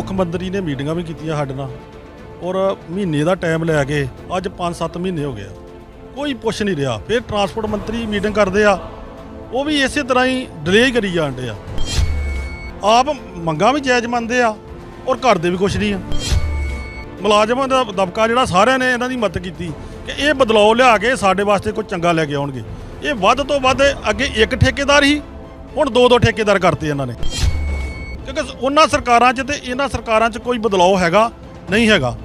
ਮੁੱਖ ਮੰਤਰੀ ਨੇ ਮੀਟਿੰਗਾਂ ਵੀ ਕੀਤੀਆਂ ਸਾਡੇ ਨਾਲ ਔਰ ਮਹੀਨੇ ਦਾ ਟਾਈਮ ਲੈ ਕੇ ਅੱਜ 5-7 ਮਹੀਨੇ ਹੋ ਗਏ ਕੋਈ ਪੁੱਛ ਨਹੀਂ ਰਿਹਾ। ਫਿਰ ਟਰਾਂਸਪੋਰਟ ਮੰਤਰੀ ਮੀਟਿੰਗ ਕਰਦੇ ਆ। ਉਹ ਵੀ ਇਸੇ ਤਰ੍ਹਾਂ ਹੀ ਡਿਲੇ ਕਰੀ ਜਾਂਦੇ ਆ। ਆਪ ਮੰਗਾਂ ਵੀ ਜਾਇਜ਼ ਮੰਨਦੇ ਆ ਔਰ ਘਰ ਦੇ ਵੀ ਕੁਛ ਨਹੀਂ ਆ। ਮੁਲਾਜ਼ਮਾਂ ਦਾ ਦਬਕਾ ਜਿਹੜਾ ਸਾਰਿਆਂ ਨੇ ਇਹਨਾਂ ਦੀ ਮਦਦ ਕੀਤੀ ਕਿ ਇਹ ਬਦਲਾਅ ਲਿਆ ਕੇ ਸਾਡੇ ਵਾਸਤੇ ਕੁਝ ਚੰਗਾ ਲੈ ਕੇ ਆਉਣਗੇ। ਇਹ ਵੱਧ ਤੋਂ ਵੱਧ ਅੱਗੇ ਇੱਕ ਠੇਕੇਦਾਰ ਹੀ ਹੁਣ ਦੋ ਦੋ ਠੇਕੇਦਾਰ ਕਰਤੇ ਇਹਨਾਂ ਨੇ। ਕਿਉਂਕਿ ਉਹਨਾਂ ਸਰਕਾਰਾਂ 'ਚ ਤੇ ਇਹਨਾਂ ਸਰਕਾਰਾਂ 'ਚ ਕੋਈ ਬਦਲਾਅ ਹੈਗਾ, ਨਹੀਂ ਹੈਗਾ।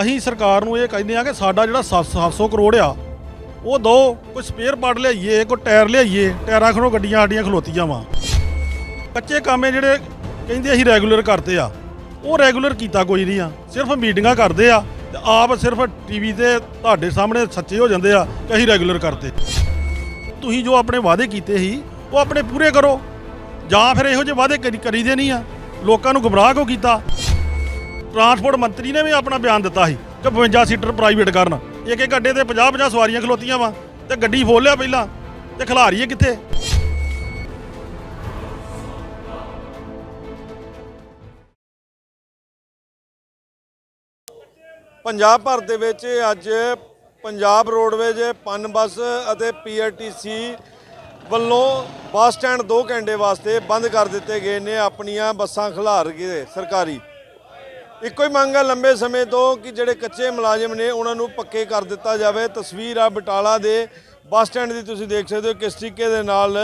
ਅਸੀਂ ਸਰਕਾਰ ਨੂੰ ਇਹ ਕਹਿੰਦੇ ਆ ਕਿ ਸਾਡਾ ਜਿਹੜਾ 700 ਕਰੋੜ ਆ, ਉਹ ਦੋ, ਕੋਈ ਸਪੇਅਰ ਪਾਰਟ ਲਿਆਈਏ, ਕੋਈ ਟਾਇਰ ਲਿਆਈਏ, ਟਾਇਰਾਂ ਖਣੋ ਗੱਡੀਆਂ ਸਾਡੀਆਂ ਖਲੋਤੀਆਂ ਵਾ। ਕੱਚੇ ਕਾਮੇ ਜਿਹੜੇ ਕਹਿੰਦੇ ਅਸੀਂ ਰੈਗੂਲਰ ਕਰਦੇ ਆ, ਉਹ ਰੈਗੂਲਰ ਕੀਤਾ ਕੋਈ ਨਹੀਂ ਆ। ਸਿਰਫ ਮੀਟਿੰਗਾਂ ਕਰਦੇ ਆ ਤੇ ਆਪ ਸਿਰਫ ਟੀਵੀ ਤੇ ਤੁਹਾਡੇ ਸਾਹਮਣੇ ਸੱਚੇ ਹੋ ਜਾਂਦੇ ਆ ਕਿ ਅਸੀਂ ਰੈਗੂਲਰ ਕਰਦੇ। ਤੁਸੀਂ ਜੋ ਆਪਣੇ ਵਾਅਦੇ ਕੀਤੇ ਸੀ, ਉਹ ਆਪਣੇ ਪੂਰੇ ਕਰੋ। ਜਾਂ ਫਿਰ ਇਹੋ ਜਿਹੇ ਵਾਅਦੇ ਕਰੀ ਕਰੀਦੇ ਨਹੀਂ ਆ। ਲੋਕਾਂ ਨੂੰ ਗੁੰਮਰਾਹ ਕਿਉਂ ਕੀਤਾ? ਟਰਾਂਸਪੋਰਟ ਮੰਤਰੀ ਨੇ ਵੀ ਆਪਣਾ ਬਿਆਨ ਦਿੱਤਾ ਸੀ ਕਿ 52 ਸੀਟਰ ਪ੍ਰਾਈਵੇਟ ਕਰਨ। ਇੱਕ ਇੱਕ ਅੱਡੇ ਤੇ 50 50 ਸਵਾਰੀਆਂ ਖਲੋਤੀਆਂ ਵਾ ਤੇ ਗੱਡੀ ਫੋਲ ਲਿਆ ਪਹਿਲਾਂ ਤੇ ਖਿਲਾਰੀਏ ਕਿੱਥੇ? ਪੰਜਾਬ ਭਰ ਦੇ ਵਿੱਚ ਅੱਜ ਪੰਜਾਬ ਰੋਡਵੇਜ ਪਨ ਬੱਸ ਅਤੇ ਪੀਆਰਟੀਸੀ ਵੱਲੋਂ ਬੱਸ ਸਟੈਂਡ 2 ਘੰਟੇ ਵਾਸਤੇ ਬੰਦ ਕਰ ਦਿੱਤੇ ਗਏ ਨੇ, ਆਪਣੀਆਂ ਬੱਸਾਂ ਖਿਲਾਰ ਕੇ ਸਰਕਾਰੀ। ਇੱਕੋ ਹੀ ਮੰਗ ਹੈ ਲੰਬੇ ਸਮੇਂ ਤੋਂ ਕਿ ਜਿਹੜੇ ਕੱਚੇ ਮੁਲਾਜ਼ਮ ਨੇ, ਉਹਨਾਂ ਨੂੰ ਪੱਕੇ ਕਰ ਦਿੱਤਾ ਜਾਵੇ। ਤਸਵੀਰ ਆ ਬਟਾਲਾ ਦੇ ਬੱਸ ਸਟੈਂਡ ਦੀ ਤੁਸੀਂ ਦੇਖ ਸਕਦੇ ਹੋ ਕਿਸ ਤਰੀਕੇ ਦੇ ਨਾਲ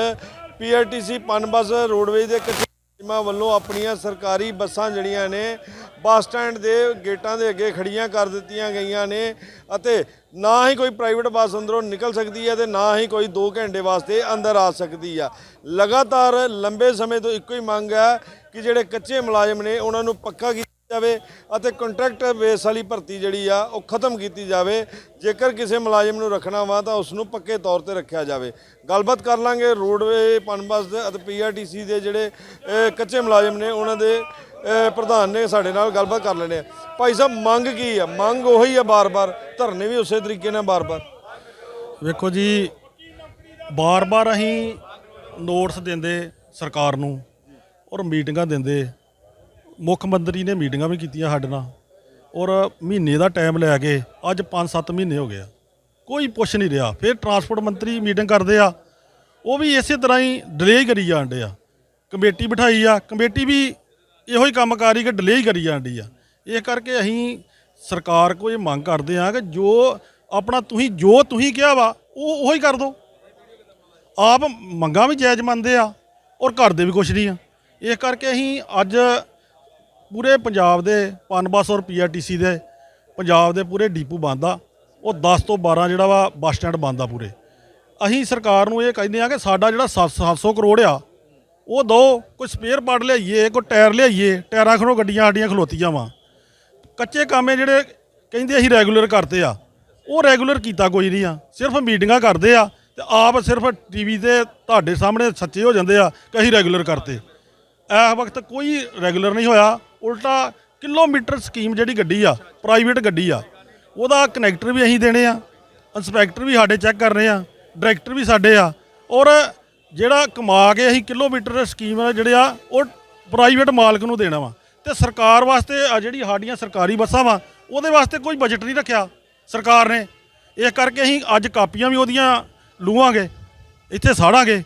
ਪੀਆਰਟੀਸੀ ਪਨ ਬੱਸ ਰੋਡਵੇਜ ਦੇ ਕੱਚੇ ਮੁਲਾਜ਼ਮਾਂ ਵੱਲੋਂ ਆਪਣੀਆਂ ਸਰਕਾਰੀ ਬੱਸਾਂ ਜਿਹੜੀਆਂ ਨੇ ਬੱਸ ਸਟੈਂਡ ਦੇ ਗੇਟਾਂ ਦੇ ਅੱਗੇ ਖੜੀਆਂ ਕਰ ਦਿੱਤੀਆਂ ਗਈਆਂ ਨੇ ਅਤੇ ਨਾ ਹੀ ਕੋਈ ਪ੍ਰਾਈਵੇਟ ਬੱਸ ਅੰਦਰੋਂ ਨਿਕਲ ਸਕਦੀ ਹੈ ਤੇ ਨਾ ਹੀ ਕੋਈ 2 ਘੰਟੇ ਵਾਸਤੇ ਅੰਦਰ ਆ ਸਕਦੀ ਆ। ਲਗਾਤਾਰ ਲੰਬੇ ਸਮੇਂ ਤੋਂ ਇੱਕੋ ਹੀ ਮੰਗ ਹੈ ਕਿ ਜਿਹੜੇ ਕੱਚੇ ਮੁਲਾਜ਼ਮ ਨੇ ਉਹਨਾਂ ਨੂੰ ਪੱਕਾ ਕੀਤਾ ਜਾਵੇ ਅਤੇ ਕੰਟਰੈਕਟ ਬੇਸ ਵਾਲੀ ਭਰਤੀ ਜਿਹੜੀ ਆ, ਉਹ ਖਤਮ ਕੀਤੀ ਜਾਵੇ। ਜੇਕਰ ਕਿਸੇ ਮੁਲਾਜ਼ਮ ਨੂੰ ਰੱਖਣਾ ਵਾ, ਤਾਂ ਉਸ ਨੂੰ ਪੱਕੇ ਤੌਰ ਤੇ ਰੱਖਿਆ ਜਾਵੇ। ਗੱਲਬਾਤ ਕਰ ਲਾਂਗੇ ਰੋਡਵੇ, ਪਨਬਸ ਦੇ ਅਤੇ ਪੀਆਰਟੀਸੀ ਦੇ ਜਿਹੜੇ ਕੱਚੇ ਮੁਲਾਜ਼ਮ ਨੇ, ਉਹਨਾਂ ਦੇ ਪ੍ਰਧਾਨ ਨੇ ਸਾਡੇ ਨਾਲ ਗੱਲਬਾਤ ਕਰ ਲੈਣੇ ਆ। ਭਾਈ ਸਾਹਿਬ, ਮੰਗ ਕੀ ਆ? ਮੰਗ ਉਹੀ ਆ ਬਾਰ-ਬਾਰ, ਧਰਨੇ ਵੀ ਉਸੇ ਤਰੀਕੇ ਨਾਲ ਬਾਰ-ਬਾਰ। ਵੇਖੋ ਜੀ, ਬਾਰ-ਬਾਰ ਅਸੀਂ ਨੋਟਸ ਦਿੰਦੇ ਸਰਕਾਰ ਨੂੰ ਔਰ ਮੀਟਿੰਗਾਂ ਦਿੰਦੇ। ਮੁੱਖ ਮੰਤਰੀ ਨੇ ਮੀਟਿੰਗਾਂ ਵੀ ਕੀਤੀਆਂ ਸਾਡੇ ਨਾਲ ਔਰ ਮਹੀਨੇ ਦਾ ਟਾਈਮ ਲੈ ਕੇ ਅੱਜ 5-7 ਮਹੀਨੇ ਹੋ ਗਏ ਆ। ਕੋਈ ਪੁੱਛ ਨਹੀਂ ਰਿਹਾ। ਫਿਰ ਟਰਾਂਸਪੋਰਟ ਮੰਤਰੀ ਮੀਟਿੰਗ ਕਰਦੇ ਆ। ਉਹ ਵੀ ਇਸੇ ਤਰ੍ਹਾਂ ਹੀ ਡਿਲੇ ਕਰੀ ਜਾਂਦੇ ਆ। ਕਮੇਟੀ ਬਿਠਾਈ ਆ। ਕਮੇਟੀ ਵੀ ਇਹੋ ਹੀ ਕੰਮ ਕਰ ਰਹੀ ਕਿ ਡਿਲੇ ਹੀ ਕਰੀ ਜਾਂਦੀ ਆ। ਇਸ ਕਰਕੇ ਅਸੀਂ ਸਰਕਾਰ ਕੋਲ ਇਹ ਮੰਗ ਕਰਦੇ ਆ ਕਿ ਜੋ ਆਪਣਾ ਤੁਸੀਂ ਜੋ ਤੁਸੀਂ ਕਿਹਾ ਵਾ, ਉਹ ਉਹੀ ਕਰ ਦਿਓ। ਆਪ ਮੰਗਾਂ ਵੀ ਜਾਇਜ਼ ਮੰਨਦੇ ਆ ਔਰ ਕਰਦੇ ਵੀ ਕੁਛ ਨਹੀਂ ਆ। ਇਸ ਕਰਕੇ ਅਸੀਂ ਅੱਜ ਪੂਰੇ ਪੰਜਾਬ ਦੇ ਪਨਬਸ ਔਰ ਪੀਆਰਟੀਸੀ ਦੇ, ਪੰਜਾਬ ਦੇ ਪੂਰੇ ਡੀਪੂ ਬੰਦ ਆ। ਉਹ 10 ਤੋਂ 12 ਜਿਹੜਾ ਵਾ ਬੱਸ ਸਟੈਂਡ ਬੰਦ ਆ ਪੂਰੇ। ਅਸੀਂ ਸਰਕਾਰ ਨੂੰ ਇਹ ਕਹਿੰਦੇ ਆ ਕਿ ਸਾਡਾ ਜਿਹੜਾ 700 ਕਰੋੜ ਆ, ਉਹ ਦੋ, ਕੋਈ ਸਪੇਅਰ ਪਾਰਟ ਲਿਆਈਏ, ਕੋਈ ਟਾਇਰ ਲਿਆਈਏ, ਟਾਇਰਾਂ ਖੜੋ ਗੱਡੀਆਂ ਸਾਡੀਆਂ ਖਲੋਤੀਆਂ ਵਾ। ਕੱਚੇ ਕਾਮੇ ਜਿਹੜੇ ਕਹਿੰਦੇ ਅਸੀਂ ਰੈਗੂਲਰ ਕਰਦੇ ਆ, ਉਹ ਰੈਗੂਲਰ ਕੀਤਾ ਕੋਈ ਨਹੀਂ ਆ। ਸਿਰਫ ਮੀਟਿੰਗਾਂ ਕਰਦੇ ਆ ਤੇ ਆਪ ਸਿਰਫ ਟੀਵੀ ਤੇ ਤੁਹਾਡੇ ਸਾਹਮਣੇ ਸੱਚੇ ਹੋ ਜਾਂਦੇ ਆ ਕਿ ਅਸੀਂ ਰੈਗੂਲਰ ਕਰਤੇ ਇਸ ਵਕਤ ਕੋਈ ਰੈਗੂਲਰ ਨਹੀਂ ਹੋਇਆ। ਉਲਟਾ ਕਿਲੋਮੀਟਰ ਸਕੀਮ ਜਿਹੜੀ ਗੱਡੀ ਆ ਪ੍ਰਾਈਵੇਟ ਗੱਡੀ ਆ, ਉਹਦਾ ਕਨੈਕਟਰ ਵੀ ਅਸੀਂ ਦੇਣੇ ਆ ਇੰਸਪੈਕਟਰ ਵੀ ਸਾਡੇ ਚੈੱਕ ਕਰ ਰਹੇ ਆ ਡਾਇਰੈਕਟਰ ਵੀ ਸਾਡੇ ਆ, ਔਰ ਜਿਹੜਾ ਕਮਾ ਕੇ ਅਸੀਂ ਕਿਲੋਮੀਟਰ ਸਕੀਮ ਆ ਜਿਹੜੇ ਆ, ਉਹ ਪ੍ਰਾਈਵੇਟ ਮਾਲਕ ਨੂੰ ਦੇਣਾ ਵਾ। ਤੇ ਸਰਕਾਰ ਵਾਸਤੇ ਆ ਜਿਹੜੀ ਸਾਡੀਆਂ ਸਰਕਾਰੀ ਬੱਸਾਂ ਵਾ, ਉਹਦੇ ਵਾਸਤੇ ਕੋਈ ਬਜਟ ਨਹੀਂ ਰੱਖਿਆ ਸਰਕਾਰ ਨੇ। ਇਸ ਕਰਕੇ ਅਸੀਂ ਅੱਜ ਕਾਪੀਆਂ ਵੀ ਉਹਦੀਆਂ ਲੂਵਾਂਗੇ, ਇੱਥੇ ਸਾੜਾਂਗੇ,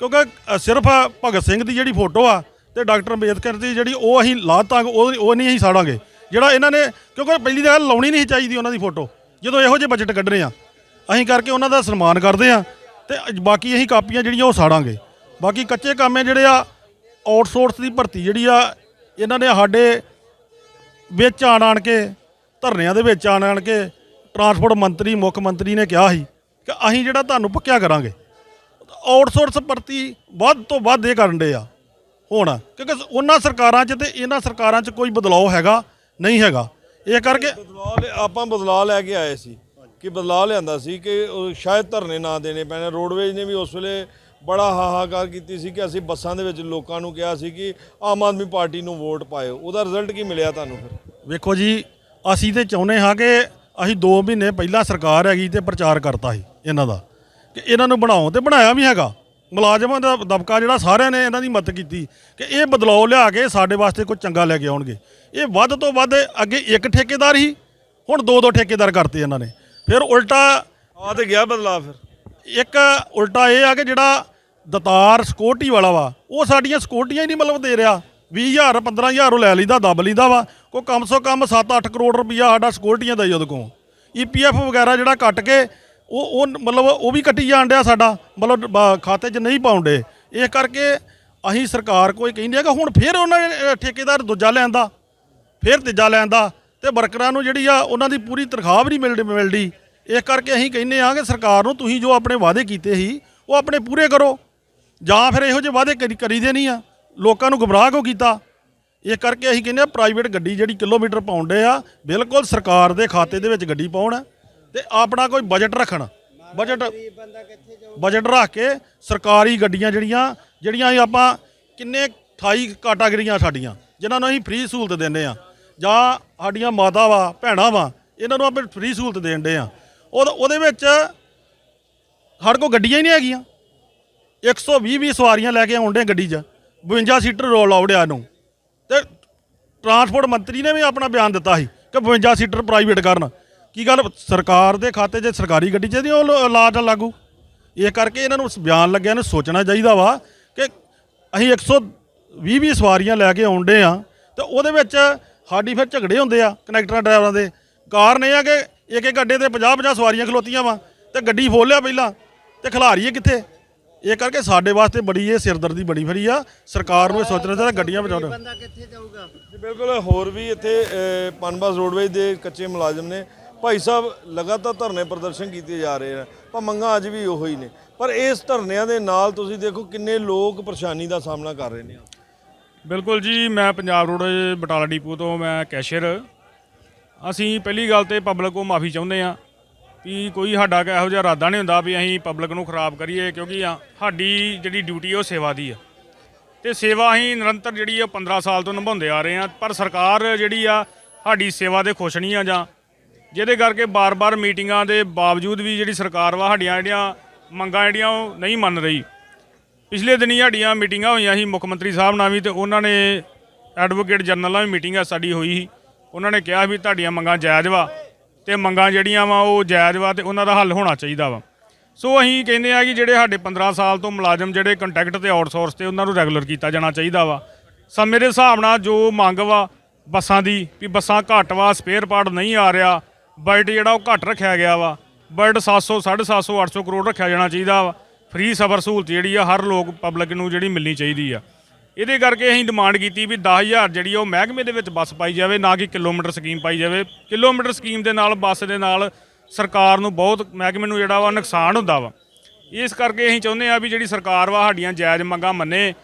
ਕਿਉਂਕਿ ਸਿਰਫ ਭਗਤ ਸਿੰਘ ਦੀ ਜਿਹੜੀ ਫੋਟੋ ਆ ਤੇ ਡਾਕਟਰ ਅੰਬੇਦਕਰ ਦੀ ਜਿਹੜੀ ਉਹ ਅਸੀਂ ਲਾਤਾਂ ਉਹ ਉਹ ਨਹੀਂ ਅਸੀਂ ਸਾੜਾਂਗੇ। ਜਿਹੜਾ ਇਹਨਾਂ ਨੇ, ਕਿਉਂਕਿ ਪਹਿਲੀ ਤਾਂ ਗੱਲ ਲਾਉਣੀ ਨਹੀਂ ਸੀ ਚਾਹੀਦੀ ਉਹਨਾਂ ਦੀ ਫੋਟੋ। ਜਦੋਂ ਇਹੋ ਜਿਹੇ ਬਜਟ ਕੱਢ ਰਹੇ ਆ, ਅਸੀਂ ਕਰਕੇ ਉਹਨਾਂ ਦਾ ਸਨਮਾਨ ਕਰਦੇ ਆ ਤੇ ਬਾਕੀ ਅਸੀਂ ਕਾਪੀਆਂ ਜਿਹੜੀਆਂ ਉਹ ਸਾੜਾਂਗੇ। ਬਾਕੀ ਕੱਚੇ ਕਾਮੇ ਜਿਹੜੇ ਆ ਆਊਟਸੋਰਸ ਦੀ ਭਰਤੀ ਜਿਹੜੀ ਆ, ਇਹਨਾਂ ਨੇ ਸਾਡੇ ਵਿੱਚ ਆਣ ਆਣ ਕੇ, ਧਰਨਿਆਂ ਦੇ ਵਿੱਚ ਆਣ ਆਣ ਕੇ ਟਰਾਂਸਪੋਰਟ ਮੰਤਰੀ, ਮੁੱਖ ਮੰਤਰੀ ਨੇ ਕਿਹਾ ਸੀ ਕਿ ਅਸੀਂ ਜਿਹੜਾ ਤੁਹਾਨੂੰ ਪੱਕਿਆ ਕਰਾਂਗੇ। ਆਊਟਸੋਰਸ ਭਰਤੀ ਵੱਧ ਤੋਂ ਵੱਧ ਇਹ ਕਰਨ ਦੇ ਆ। ਹੁਣ। ਕਿਉਂਕਿ ਉਹਨਾਂ ਸਰਕਾਰਾਂ 'ਚ ਤੇ ਇਹਨਾਂ ਸਰਕਾਰਾਂ 'ਚ ਕੋਈ ਬਦਲਾਅ ਹੈਗਾ ਨਹੀਂ ਹੈਗਾ। ਇਹ ਕਰਕੇ ਬਦਲਾਅ ਲਿਆ- ਆਪਾਂ ਬਦਲਾਅ ਲੈ ਕੇ ਆਏ ਸੀ ਕਿ ਬਦਲਾਅ ਲਿਆਂਦਾ ਸੀ ਕਿ ਉਹ ਸ਼ਾਇਦ ਧਰਨੇ ਨਾ ਦੇਣੇ ਪੈਣੇ। ਰੋਡਵੇਜ ਨੇ ਵੀ ਉਸ ਵੇਲੇ ਬੜਾ ਹਾਹਾਕਾਰ ਕੀਤੀ ਸੀ ਕਿ ਅਸੀਂ ਬੱਸਾਂ ਦੇ ਵਿੱਚ ਲੋਕਾਂ ਨੂੰ ਕਿਹਾ ਸੀ ਕਿ ਆਮ ਆਦਮੀ ਪਾਰਟੀ ਨੂੰ ਵੋਟ ਪਾਇਓ। ਉਹਦਾ ਰਿਜ਼ਲਟ ਕੀ ਮਿਲਿਆ ਤੁਹਾਨੂੰ ਫਿਰ? ਵੇਖੋ ਜੀ ਅਸੀਂ ਤੇ ਚਾਹੁੰਦੇ ਹਾਂ ਕਿ ਅਸੀਂ 2 ਮਹੀਨੇ ਪਹਿਲਾਂ ਸਰਕਾਰ ਹੈਗੀ ਤੇ ਪ੍ਰਚਾਰ ਕਰਤਾ ਸੀ ਇਹਨਾਂ ਦਾ। ਕਿ ਇਹਨਾਂ ਨੂੰ ਬਣਾਓ ਤੇ ਬਣਾਇਆ ਵੀ ਹੈਗਾ। ਮੁਲਾਜ਼ਮਾਂ ਦਾ ਦਬਕਾ ਜਿਹੜਾ ਸਾਰਿਆਂ ਨੇ ਇਹਨਾਂ ਦੀ ਮਦਦ ਕੀਤੀ ਕਿ ਇਹ ਬਦਲਾਅ ਲਿਆ ਕੇ ਸਾਡੇ ਵਾਸਤੇ ਕੁਝ ਚੰਗਾ ਲੈ ਕੇ ਆਉਣਗੇ। ਇਹ ਵੱਧ ਤੋਂ ਵੱਧ ਅੱਗੇ ਇੱਕ ਠੇਕੇਦਾਰ ਹੀ ਹੁਣ ਦੋ ਦੋ ਠੇਕੇਦਾਰ ਕਰਤੇ ਇਹਨਾਂ ਨੇ। ਫਿਰ ਉਲਟਾ ਆ ਤੇ ਗਿਆ ਬਦਲਾ ਫਿਰ। ਇੱਕ ਉਲਟਾ ਇਹ ਆ ਕਿ ਜਿਹੜਾ ਦਤਾਰ ਸਿਕਿਉਰਟੀ ਵਾਲਾ ਵਾ ਉਹ ਸਾਡੀਆਂ ਸਿਕਿਉਰਟੀਆਂ ਹੀ ਨਹੀਂ ਮਤਲਬ ਦੇ ਰਿਹਾ। 20000 15000 ਉਹ ਲੈ ਲਈਦਾ ਦੱਬ ਲਈਦਾ ਵਾ। ਕੋ ਕਮ ਸੋ ਕਮ 7-8 ਕਰੋੜ ਰੁਪਈਆ ਸਾਡਾ ਸਿਕਿਉਰਟੀਆਂ ਦਾ ਹੀ ਉਹਦੇ ਕੋਲ। ਈਪੀਐਫ ਵਗੈਰਾ ਜਿਹੜਾ ਕੱਟ ਕੇ ਉਹ ਉਹ ਮਤਲਬ ਉਹ ਵੀ ਕੱਟੀ ਜਾਣ ਡਿਆ ਸਾਡਾ ਮਤਲਬ ਬ- ਖਾਤੇ 'ਚ ਨਹੀਂ ਪਾਉਂਦੇ ਇਸ ਕਰਕੇ ਅਸੀਂ ਸਰਕਾਰ ਕੋਈ ਕਹਿੰਦੇ ਆ ਕਿ ਹੁਣ ਫਿਰ ਉਹਨਾਂ ਨੇ ਅ, ਠੇਕੇਦਾਰ ਦੂਜਾ ਲੈਂਦਾ ਫਿਰ ਤੀਜਾ ਲੈਂਦਾ ਤੇ ਵਰਕਰਾਂ ਨੂੰ ਜਿਹੜੀ ਆ ਉਹਨਾਂ ਦੀ ਪੂਰੀ ਤਨਖਾਹ ਵੀ ਨਹੀਂ ਮਿਲਦੀ ਮਿਲਦੀ। ਇਸ ਕਰਕੇ ਅਸੀਂ ਕਹਿੰਦੇ ਆ ਕਿ ਸਰਕਾਰ ਨੂੰ ਤੁਸੀਂ ਜੋ ਆਪਣੇ ਵਾਅਦੇ ਕੀਤੇ ਸੀ ਉਹ ਆਪਣੇ ਪੂਰੇ ਕਰੋ। ਜਾਂ ਫਿਰ ਇਹੋ ਜਿਹੇ ਵਾਅਦੇ ਕਰੀ ਕਰੀਦੇ ਨਹੀਂ ਆ। ਲੋਕਾਂ ਨੂੰ ਗੁੰਮਰਾਹ ਕਿਉਂ ਕੀਤਾ? ਇਸ ਕਰਕੇ ਅਸੀਂ ਕਹਿੰਦੇ ਆ ਪ੍ਰਾਈਵੇਟ ਗੱਡੀ ਜਿਹੜੀ ਕਿਲੋਮੀਟਰ ਪਾਉਂਦੇ ਆ ਬਿਲਕੁਲ ਸਰਕਾਰ ਦੇ ਖਾਤੇ ਦੇ ਵਿੱਚ ਗੱਡੀ ਪਾਉਣ। ਤੇ ਆਪਣਾ ਕੋਈ ਬਜਟ ਰੱਖਣ। ਬਜਟ ਬਜਟ ਰੱਖ ਕੇ ਸਰਕਾਰੀ ਗੱਡੀਆਂ ਜਿਹੜੀਆਂ ਜਿਹੜੀਆਂ ਆਪਾਂ ਕਿੰਨੇ 28 ਕੈਟਾਗਰੀਆਂ ਸਾਡੀਆਂ, ਜਿਨ੍ਹਾਂ ਨੂੰ ਅਸੀਂ ਫ੍ਰੀ ਸਹੂਲਤ ਦਿੰਦੇ ਆ ਜਾਂ ਸਾਡੀਆਂ ਮਾਤਾ ਵਾ, ਭੈਣਾਂ ਵਾ, ਇਹਨਾਂ ਨੂੰ ਆਪਾਂ ਫ੍ਰੀ ਸਹੂਲਤ ਦੇਣ ਦੇ ਆ ਉਹ ਉਹਦੇ ਵਿੱਚ ਸਾਡੇ ਕੋਲ ਗੱਡੀਆਂ ਹੀ ਨਹੀਂ ਹੈਗੀਆਂ। 120 20 ਸਵਾਰੀਆਂ ਲੈ ਕੇ ਆਉਂਦੇ ਗੱਡੀ 'ਚ। 52 ਸੀਟਰ ਰੋਲ ਆਉੜਿਆ ਨੂੰ ਤੇ ਟਰਾਂਸਪੋਰਟ ਮੰਤਰੀ ਨੇ ਵੀ ਆਪਣਾ ਬਿਆਨ ਦਿੱਤਾ ਸੀ ਕਿ 52 ਸੀਟਰ ਪ੍ਰਾਈਵੇਟ ਕਰਨ। ਕੀ ਗੱਲ? ਸਰਕਾਰ ਦੇ ਖਾਤੇ 'ਚ ਸਰਕਾਰੀ ਗੱਡੀ 'ਚ ਨਹੀਂ ਉਹ ਲ- ਲਾ ਲਾਗੂ? ਇਹ ਕਰਕੇ ਇਹਨਾਂ ਨੂੰ ਬਿਆਨ ਲੱਗਿਆ ਨੂੰ ਸੋਚਣਾ ਚਾਹੀਦਾ ਵਾ ਕਿ ਅਸੀਂ 120 20 ਸਵਾਰੀਆਂ ਲੈ ਕੇ ਆਉਂਦੇ ਆ ਤੇ ਉਹਦੇ ਵਿੱਚ ਸਾਡੀ ਫਿਰ ਝਗੜੇ ਹੁੰਦੇ ਆ ਕਨੈਕਟਰਾਂ ਡਰਾਈਵਰਾਂ ਦੇ। ਕਾਰਨ ਇਹ ਆ ਕਿ ਇੱਕ ਇੱਕ ਗੱਡੇ ਤੇ 50 50 ਸਵਾਰੀਆਂ ਖਲੋਤੀਆਂ ਵਾ ਤੇ ਗੱਡੀ ਫੋਲ ਲਿਆ ਪਹਿਲਾਂ ਤੇ ਖਿਲਾਰੀਏ ਕਿੱਥੇ? ਇਹ ਕਰਕੇ ਸਾਡੇ ਵਾਸਤੇ ਬੜੀ ਇਹ ਸਿਰਦਰਦੀ ਬਣੀ ਫਰੀ ਆ। ਸਰਕਾਰ ਨੂੰ ਇਹ ਸੋਚਣਾ ਚਾਹੀਦਾ ਗੱਡੀਆਂ ਬਚਾਉਣ। ਬੰਦਾ ਕਿੱਥੇ ਜਾਊਗਾ? ਜੀ ਬਿਲਕੁਲ, ਹੋਰ ਵੀ ਇੱਥੇ ਪਨਬਸ ਰੋਡਵੇਜ ਦੇ ਕੱਚੇ ਮੁਲਾਜ਼ਮ ਨੇ। ਭਾਈ ਸਾਹਿਬ, ਲਗਾਤਾਰ ਧਰਨੇ ਪ੍ਰਦਰਸ਼ਨ ਕੀਤੇ ਜਾ ਰਹੇ ਨੇ, ਪਰ ਮੰਗਾਂ ਅੱਜ ਵੀ ਉਹੋ ਹੀ ਨੇ। ਪਰ ਇਸ ਧਰਨਿਆਂ ਦੇ ਨਾਲ ਤੁਸੀਂ ਦੇਖੋ ਕਿੰਨੇ ਲੋਕ ਪਰੇਸ਼ਾਨੀ ਦਾ ਸਾਹਮਣਾ ਕਰ ਰਹੇ ਨੇ ਬਿਲਕੁਲ ਜੀ, ਮੈਂ ਪੰਜਾਬ ਰੋਡ ਬਟਾਲਾ ਡਿਪੂ ਤੋਂ, ਮੈਂ ਕੈਸ਼ੀਅਰ। ਅਸੀਂ ਪਹਿਲੀ ਗੱਲ ਤੇ ਪਬਲਿਕ ਕੋ ਮਾਫੀ ਚਾਹੁੰਦੇ ਆ ਵੀ ਕੋਈ ਸਾਡਾ ਕਿ ਇਹੋ ਜਿਹਾ ਇਰਾਦਾ ਨਹੀਂ ਹੁੰਦਾ ਵੀ ਅਸੀਂ ਪਬਲਿਕ ਨੂੰ ਖਰਾਬ ਕਰੀਏ, ਕਿਉਂਕਿ ਆ- ਸਾਡੀ ਜਿਹੜੀ ਡਿਊਟੀ ਉਹ ਸੇਵਾ ਦੀ ਆ। ਤੇ ਸੇਵਾ ਅਸੀਂ ਨਿਰੰਤਰ ਜਿਹੜੀ ਆ 15 ਸਾਲ ਤੋਂ ਨਿਭਾਉਂਦੇ ਆ ਰਹੇ ਆ ਪਰ ਸਰਕਾਰ ਜਿਹੜੀ ਆ, ਸਾਡੀ ਸੇਵਾ ਦੇ ਖੁਸ਼ ਨਹੀਂ ਆ ਜਾਂ ਜਿਹਦੇ ਕਰਕੇ ਬਾਰ-ਬਾਰ ਮੀਟਿੰਗਾਂ ਦੇ ਬਾਵਜੂਦ ਵੀ ਜਿਹੜੀ ਸਰਕਾਰ ਵਾ ਸਾਡੀਆਂ ਜਿਹੜੀਆਂ ਮੰਗਾਂ ਜਿਹੜੀਆਂ ਉਹ ਨਹੀਂ ਮੰਨ ਰਹੀ। ਪਿਛਲੇ ਦਿਨੀ ਸਾਡੀਆਂ ਮੀਟਿੰਗਾਂ ਹੋਈਆਂ ਸੀ ਮੁੱਖ ਮੰਤਰੀ ਸਾਹਿਬ ਨਾਲ ਵੀ ਤੇ ਉਹਨਾਂ ਨੇ ਐਡਵੋਕੇਟ ਜਨਰਲ ਨਾਲ ਵੀ ਮੀਟਿੰਗ ਆ ਸਾਡੀ ਹੋਈ ਸੀ। ਉਹਨਾਂ ਨੇ ਕਿਹਾ ਵੀ ਤੁਹਾਡੀਆਂ ਮੰਗਾਂ ਜਾਇਜ਼ ਵਾ ਤੇ ਮੰਗਾਂ ਜਿਹੜੀਆਂ ਵਾ ਉਹ ਜਾਇਜ਼ ਵਾ ਤੇ ਉਹਨਾਂ ਦਾ ਹੱਲ ਹੋਣਾ ਚਾਹੀਦਾ ਵਾ। ਸੋ ਅਸੀਂ ਕਹਿੰਦੇ ਆ ਕਿ ਜਿਹੜੇ ਸਾਡੇ 15 ਸਾਲ ਤੋਂ ਮੁਲਾਜ਼ਮ ਜਿਹੜੇ ਕੰਟੈਕਟ ਤੇ ਆਊਟਸੋਰਸ ਤੇ ਉਹਨਾਂ ਨੂੰ ਰੈਗੂਲਰ ਕੀਤਾ ਜਾਣਾ ਚਾਹੀਦਾ ਵਾ। ਸਮੇਂ ਦੇ ਹਿਸਾਬ ਨਾਲ ਜੋ ਮੰਗ ਵਾ ਬੱਸਾਂ ਦੀ ਵੀ ਬੱਸਾਂ ਘੱਟ ਵਾ, ਸਪੇਅਰ ਪਾਰਟ ਨਹੀਂ ਆ ਰਿਹਾ ਬਜਟ ਜਿਹੜਾ ਉਹ ਘੱਟ ਰੱਖਿਆ ਗਿਆ ਵਾ। ਬਜਟ 700 750 800 ਕਰੋੜ ਰੱਖਿਆ ਜਾਣਾ ਚਾਹੀਦਾ ਵਾ। ਫ੍ਰੀ ਸਫਰ ਸਹੂਲਤ ਜਿਹੜੀ ਆ, ਹਰ ਲੋਕ ਪਬਲਿਕ ਨੂੰ ਜਿਹੜੀ ਮਿਲਣੀ ਚਾਹੀਦੀ ਆ। ਇਹਦੇ ਕਰਕੇ ਅਸੀਂ ਡਿਮਾਂਡ ਕੀਤੀ ਵੀ 10000 ਜਿਹੜੀ ਆ ਉਹ ਮਹਿਕਮੇ ਦੇ ਵਿੱਚ ਬੱਸ ਪਾਈ ਜਾਵੇ, ਨਾ ਕਿ ਕਿਲੋਮੀਟਰ ਸਕੀਮ ਪਾਈ ਜਾਵੇ। ਕਿਲੋਮੀਟਰ ਸਕੀਮ ਦੇ ਨਾਲ, ਬੱਸ ਦੇ ਨਾਲ ਸਰਕਾਰ ਨੂੰ ਬਹੁਤ ਮਹਿਕਮੇ ਨੂੰ ਜਿਹੜਾ ਵਾ ਨੁਕਸਾਨ ਹੁੰਦਾ ਵਾ। ਇਸ ਕਰਕੇ ਅਸੀਂ ਚਾਹੁੰਦੇ ਆ ਵੀ ਜਿਹੜੀ ਸਰਕਾਰ ਵਾ ਸਾਡੀਆਂ ਜਾਇਜ਼ ਮੰਗਾਂ ਮੰਨੇ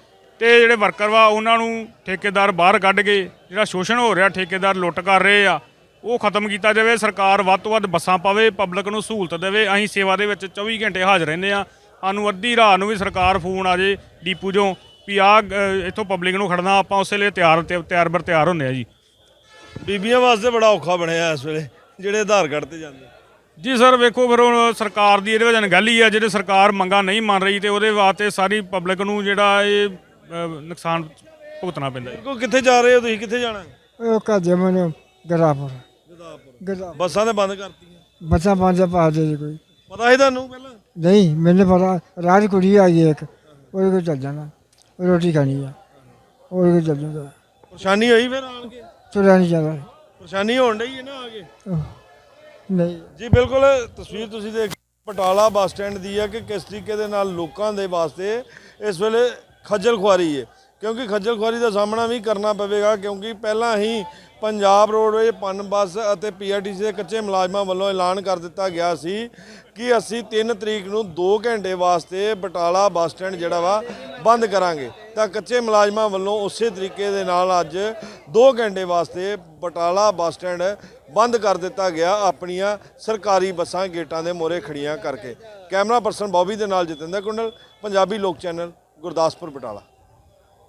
ਤੇ ਜਿਹੜੇ ਵਰਕਰ ਵਾ ਉਹਨਾਂ ਨੂੰ ਠੇਕੇਦਾਰ ਬਾਹਰ ਕੱਢ ਕੇ ਜਿਹੜਾ ਸ਼ੋਸ਼ਣ ਹੋ ਰਿਹਾ, ਠੇਕੇਦਾਰ ਲੁੱਟ ਕਰ ਰਹੇ ਆ। ਉਹ ਖਤਮ ਕੀਤਾ ਜਾਵੇ ਸਰਕਾਰ ਵੱਧ ਤੋਂ ਵੱਧ ਬੱਸਾਂ ਪਾਵੇ ਪਬਲਿਕ ਨੂੰ ਸਹੂਲਤ ਦੇਵੇ ਅਸੀਂ ਸੇਵਾ ਦੇ ਵਿੱਚ 24 ਘੰਟੇ ਹਾਜ਼ਰ ਰਹਿੰਦੇ ਆ ਸਾਨੂੰ ਅੱਧੀ ਰਾਤ ਨੂੰ ਵੀ ਸਰਕਾਰ ਫੋਨ ਆ ਜੇ ਡੀਪੂ ਚੋਂ ਵੀ ਆ ਇੱਥੋਂ ਪਬਲਿਕ ਨੂੰ ਖੜਨਾ ਆਪਾਂ ਉਸੇ ਲਈ ਤਿਆਰ ਤਿਆਰ ਬਰ ਤਿਆਰ ਹੁੰਦੇ ਆ ਜੀ। ਬੀਬੀਆਂ ਵਾਸਤੇ ਬੜਾ ਔਖਾ ਬਣਿਆ ਇਸ ਵੇਲੇ ਜਿਹੜੇ ਆਧਾਰ ਕਾਰਡ ਤੇ ਜਾਂਦੇ। ਜੀ ਸਰ ਵੇਖੋ ਫਿਰ ਹੁਣ ਸਰਕਾਰ ਦੀ ਇਹਦੇ ਵਿੱਚ ਗੱਲ ਹੀ ਆ ਜਿਹੜੇ ਸਰਕਾਰ ਮੰਗਾਂ ਨਹੀਂ ਮੰਨ ਰਹੀ ਤੇ ਉਹਦੇ ਵਾਸਤੇ ਸਾਰੀ ਪਬਲਿਕ ਨੂੰ ਜਿਹੜਾ ਇਹ ਨੁਕਸਾਨ ਭੁਗਤਣਾ ਪੈਂਦਾ ਹੈ ਕਿੱਥੇ ਜਾ ਰਹੇ ਹੋ ਤੁਸੀਂ ਕਿੱਥੇ ਜਾਣਾ? ਉਹ ਕਾਜੇ ਮਨ ਗਰਾਪੁਰ। ਬੱਸਾਂ ਤੇ ਬੰਦ ਕਰਤੀਆਂ। ਬੱਚਾ ਪਾਂਜਾ ਪਾ ਦੇ ਜੀ ਕੋਈ। ਪਤਾ ਸੀ ਤੁਹਾਨੂੰ ਪਹਿਲਾਂ? ਨਹੀਂ ਮੈਨੂੰ ਪਤਾ ਰਾਜ ਕੁੜੀ ਆ ਗਈ ਇੱਕ ਉਹਦੇ ਕੋਲ ਚੱਲ ਜਾਣਾ ਉਹ ਰੋਟੀ ਖਾਣੀ ਆ ਉਹਦੇ ਕੋਲ ਚੱਲ ਜਾਣਾ ਪਰੇਸ਼ਾਨੀ ਹੋਈ ਫਿਰ ਆਣ ਕੇ? ਤੁਰਿਆ ਨਹੀਂ ਜਾਂਦਾ। ਪਰੇਸ਼ਾਨੀ ਹੋਣ ਡਈ ਹੈ ਨਾ ਆ ਕੇ? ਨਹੀਂ। ਜੀ ਬਿਲਕੁਲ ਤਸਵੀਰ ਤੁਸੀਂ ਦੇਖ ਪਟਾਲਾ ਬੱਸ ਸਟੈਂਡ ਦੀ ਹੈ ਕਿ ਕਿਸ ਤਰੀਕੇ ਦੇ ਨਾਲ ਲੋਕਾਂ ਦੇ ਵਾਸਤੇ ਇਸ ਵੇਲੇ ਖੱਜਲ ਖੁਆਰੀ ਹੈ। ਕਿਉਂਕਿ ਖੱਜਲ ਖੁਆਰੀ ਦਾ ਸਾਹਮਣਾ ਵੀ ਕਰਨਾ ਪਵੇਗਾ ਕਿਉਂਕਿ ਪਹਿਲਾਂ ਹੀ ਪੰਜਾਬ ਰੋਡਵੇਜ, ਪਨ ਬੱਸ ਅਤੇ ਪੀਆਰਟੀਸੀ ਦੇ ਕੱਚੇ ਮੁਲਾਜ਼ਮਾਂ ਵੱਲੋਂ ਐਲਾਨ ਕਰ ਦਿੱਤਾ ਗਿਆ ਸੀ ਕਿ ਅਸੀਂ 3 ਤਰੀਕ ਨੂੰ 2 ਘੰਟੇ ਵਾਸਤੇ ਬਟਾਲਾ ਬੱਸ ਸਟੈਂਡ ਜਿਹੜਾ ਵਾ, ਬੰਦ ਕਰਾਂਗੇ। ਤਾਂ ਕੱਚੇ ਮੁਲਾਜ਼ਮਾਂ ਵੱਲੋਂ ਉਸੇ ਤਰੀਕੇ ਦੇ ਨਾਲ ਅੱਜ 2 ਘੰਟੇ ਵਾਸਤੇ ਬਟਾਲਾ ਬੱਸ ਸਟੈਂਡ ਬੰਦ ਕਰ ਦਿੱਤਾ ਗਿਆ, ਆਪਣੀਆਂ ਸਰਕਾਰੀ ਬੱਸਾਂ ਗੇਟਾਂ ਦੇ ਮੋਰੇ ਖੜੀਆਂ ਕਰਕੇ। ਕੈਮਰਾ ਪਰਸਨ ਬੌਬੀ ਦੇ ਨਾਲ ਜਤਿੰਦਰ ਕੁੰਡਲ, ਪੰਜਾਬੀ ਲੋਕ ਚੈਨਲ, ਗੁਰਦਾਸਪੁਰ, ਬਟਾਲਾ।